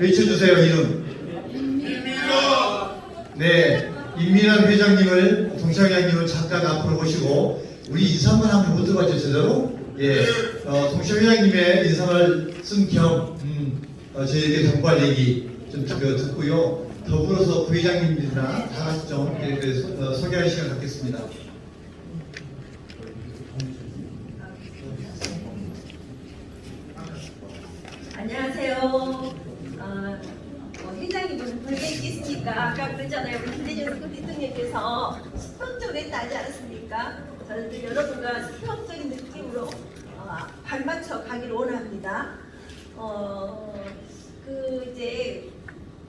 외쳐주세요 이름. 네, 임민환 회장님을 동창회장님을 잠깐 앞으로 모시고 우리 인사만 하면 못 들어가죠 제대로. 예, 어, 동창회장님의 인사를 쓴겸 음, 어, 저희에게 정발 얘기 좀 그, 듣고요. 더불어서 부회장님이나 다 같이 좀 예, 그, 소- 어, 소개할 시간 갖겠습니다. 안녕하세요. 어, 어, 회장님은 불겠겠습니까? 아까 그랬잖아요. 우리 김대중 대통령께서 수평적으로 했다 하지 않았습니까? 저는 또 여러분과 수평적인 느낌으로 어, 발맞춰 가기를 원합니다. 어, 그 이제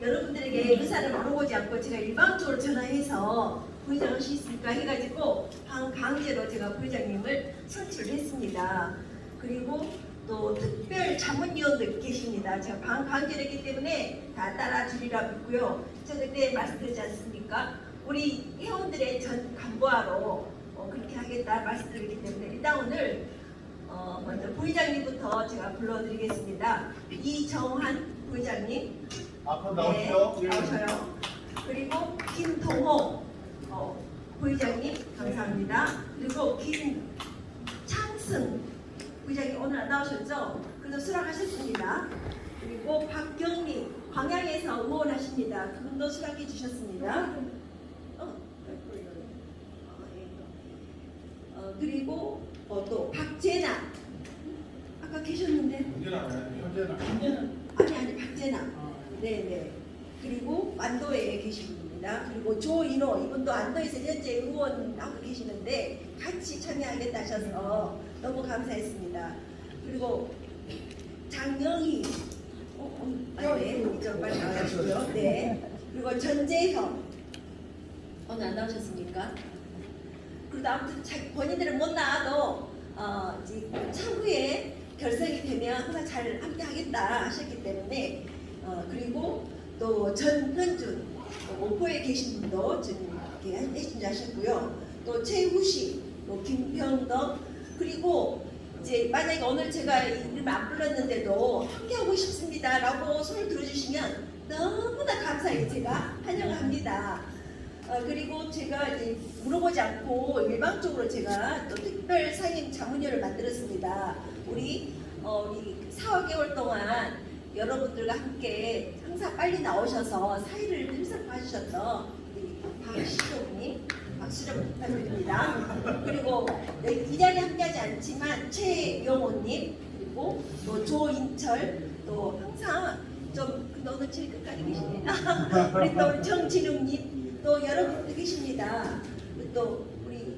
여러분들에게 의사를 물어보지 않고 제가 일방적으로 전화해서 부회장 할수 있습니까? 해가지고 방 강제로 제가 부회장님을 선출을 했습니다. 그리고 또 특별 자문위원들 계십니다. 제가 방 강제를 했기 때문에 다 따라주리라 믿고요. 제가 그때 말씀드렸지 않습니까? 우리 회원들의 전 간부하러 어, 그렇게 하겠다 말씀드렸기 때문에 일단 오늘 어, 먼저 부회장님부터 제가 불러드리겠습니다. 이정한 부회장님 앞으로 네, 나오시죠. 예. 나오셔요. 그리고 김동호 어, 부회장님 감사합니다. 그리고 김창승 부회장님 오늘 안 나오셨죠? 그래도 수락하셨습니다. 그리고 박경리 광양에서 의원하십니다. 그분도 수락해 주셨습니다. 어, 어, 예. 어, 그리고 어, 또 박재나 아까 계셨는데 아니 아니 박재나 네네. 그리고 안도에 계신 분입니다. 그리고 조인호 이분도 안도에서 현재 의원하고 계시는데 같이 참여하겠다 하셔서 너무 감사했습니다. 그리고 장영희 어, 어, 네 이쪽 빨리 나와주시고요. 네. 그리고 전재형 오늘 안 나오셨습니까? 그래도 아무튼 자, 본인들은 못 나와도 어, 이제 차후에 결성이 되면 항상 잘 함께 하겠다 하셨기 때문에 어, 그리고 또 전현준 또 오포에 계신 분도 지금 이렇게 해신지 하셨고요. 또 최우식, 또 김병덕 그리고 이제 만약에 오늘 제가 이름 안 불렀는데도 함께 하고 싶습니다라고 손을 들어주시면 너무나 감사히 제가 환영합니다. 어, 그리고 제가 물어보지 않고 일방적으로 제가 또 특별 상임 자문위를 만들었습니다. 우리 어, 우리 4, 5개월 동안 여러분들과 함께 항상 빨리 나오셔서 우리 박시종님 박수 좀 부탁드립니다. 그리고 네, 이 자리에 함께하지 않지만 최영호님 그리고 또 조인철 또 항상 좀 오늘 제일 끝까지 계시네. 우리 또 정진웅님 또 여러분들 계십니다. 또 우리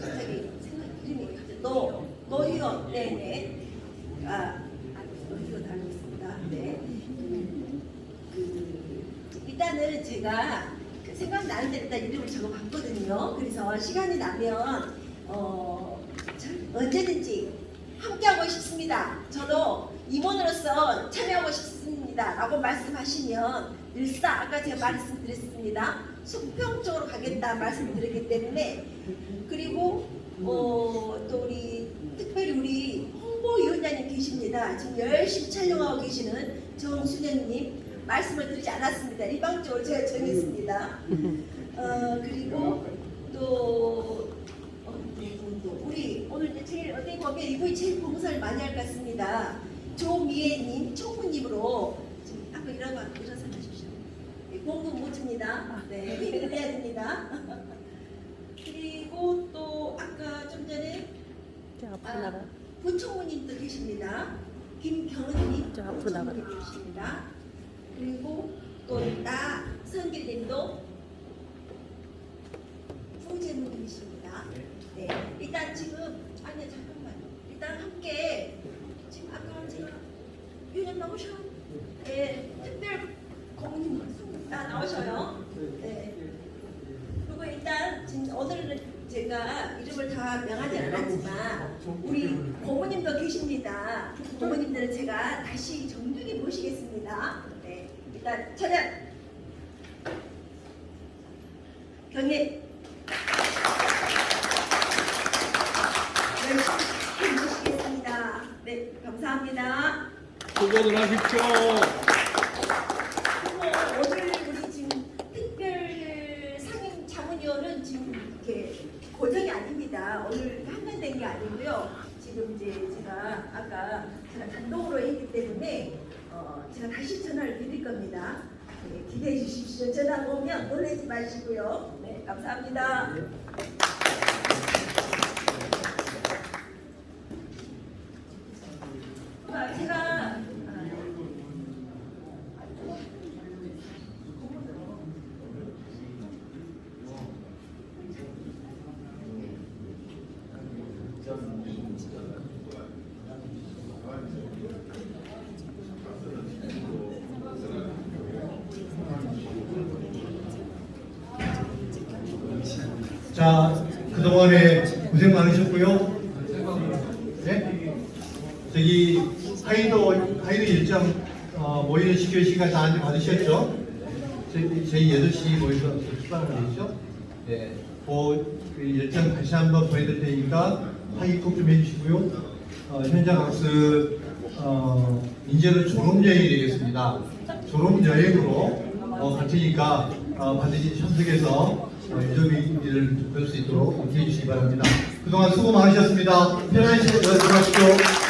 갑자기 생각 이름이 갑자기 노 노희원 네네 아 노희원 닮았습니다. 네. 그 일단은 제가 그 생각나는 대로 일단 이름을 적어봤거든요. 그래서 시간이 나면 어, 참 언제든지 함께하고 싶습니다. 저도 임원으로서 참여하고 싶습니다. 라고 말씀하시면 늘상 아까 제가 말씀드렸습니다. 수평적으로 가겠다 말씀드렸기 때문에 그리고 어, 또 우리 특별히 우리 홍보위원장님 계십니다. 지금 열심히 촬영하고 계시는 정수녀님 말씀을 드리지 않았습니다. 일방적으로 제가 정했습니다. 어, 그리고 또 어, 네, 또 우리 오늘 이제 제일 어떻게 보면 이분이 제일 봉사를 많이 할 것 같습니다. 조미애님, 총무님으로 한번 일어나 일어서 하십시오. 네, 공급 못 줍니다. 네, 힘을 내야 됩니다. 그리고 또 아까 좀 전에 저 앞으로 나가. 부총무님도 계십니다. 김경은님 저 앞으로 나가. 부총무님 계십니다. 그리고 또 나 성길님도 후재무님이십니다. 네, 일단 지금 아니 잠깐만요. 일단 함께 있지만 우리 고모님도 계십니다. 고모님들은 제가 다시 정중히 모시겠습니다. 네, 일단 차장 경례 열심히 모시겠습니다. 네, 감사합니다. 수고들 하십시오. 오늘 우리 지금 특별 상임 자문위원은 지금 이렇게 고정이 아닙니다. 오늘 고요. 지금 이제 제가 아까 제가 단독으로 했기 때문에 어, 제가 다시 전화를 드릴 겁니다. 네, 기대해 주십시오. 전화 오면 놀라지 마시고요. 네, 감사합니다. 아, 제가 아, 자, 그동안에 고생 많으셨고요. 네? 저기 하이도 하이도 일정 어, 모이는 시켜 시간 다 받으셨죠? 저희, 저희 8시 모여서 출발하는 거죠? 네. 그, 그 일정 다시 한번 보내드릴 테니까 꼭좀 해주시고요. 어, 현장 학습 어, 이제는 졸업 여행이 되겠습니다. 졸업 여행으로 어, 갈 테니까 어, 반드시 참석해서 어, 유족이를 뵐 수 있도록 함께 해 주시기 바랍니다. 그동안 수고 많으셨습니다. 편안히 들어가십시오.